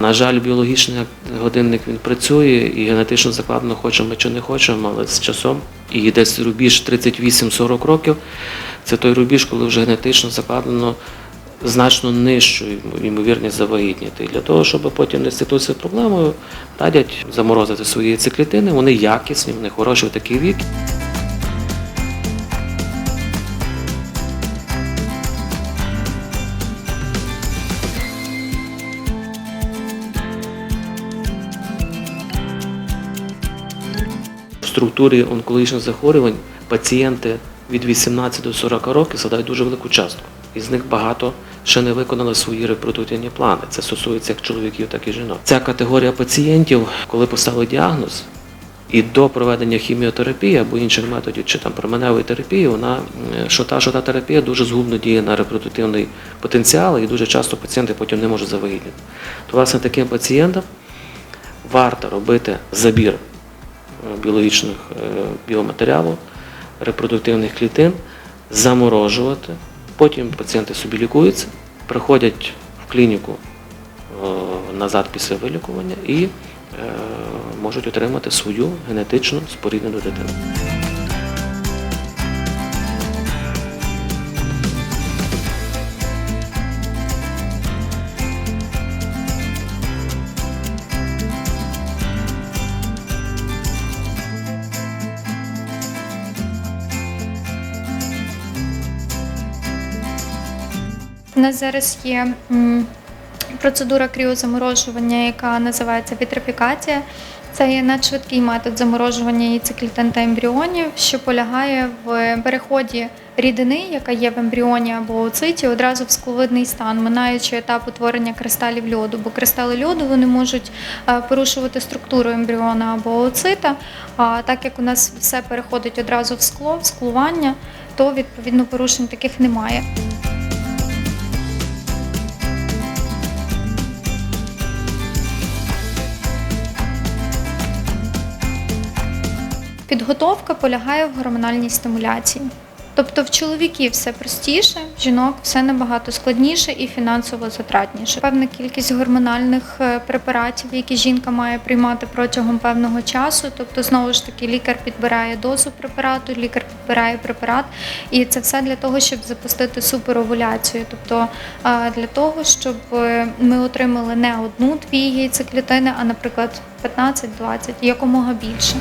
На жаль, біологічний годинник він працює і генетично закладено хочемо чи не хочемо, але з часом і десь рубіж 38-40 років це той рубіж, коли вже генетично закладено значно нижчу ймовірність завагітніти. Для того, щоб потім не стикнутися з проблемою, радять заморозити свої циклітини. Вони якісні, вони хороші в такий вік. Структурі онкологічних захворювань пацієнти від 18 до 40 років складають дуже велику частку. Із них багато ще не виконали свої репродуктивні плани. Це стосується як чоловіків, так і жінок. Ця категорія пацієнтів, коли поставили діагноз, і до проведення хіміотерапії або інших методів, чи там променевої терапії, вона що та, що та терапія дуже згубно діє на репродуктивний потенціал, і дуже часто пацієнти потім не можуть завагітніти. То, власне, таким пацієнтам варто робити забір біологічних е, біоматеріалу, репродуктивних клітин, заморожувати. Потім пацієнти собі лікуються, приходять в клініку е, назад після вилікування і е, можуть отримати свою генетично споріднену дитину. У нас зараз є процедура кріозаморожування, яка називається вітрифікація. Це є надшвидкий метод заморожування яйцеклітин та ембріонів, що полягає в переході рідини, яка є в ембріоні або оциті, одразу в скловидний стан, минаючи етап утворення кристалів льоду. Бо кристали льоду вони можуть е, порушувати структуру ембріона або оцита. А так як у нас все переходить одразу в скло, в склування, то відповідно порушень таких немає. Підготовка полягає в гормональній стимуляції. Тобто в чоловіків все простіше, в жінок все набагато складніше і фінансово затратніше. Певна кількість гормональних е, препаратів, які жінка має приймати протягом певного часу. Тобто, знову ж таки, лікар підбирає дозу препарату, лікар підбирає препарат, і це все для того, щоб запустити суперовуляцію. Тобто е, для того, щоб е, ми отримали не одну-дві яйцеклітини, а, наприклад, 15-20, якомога більше.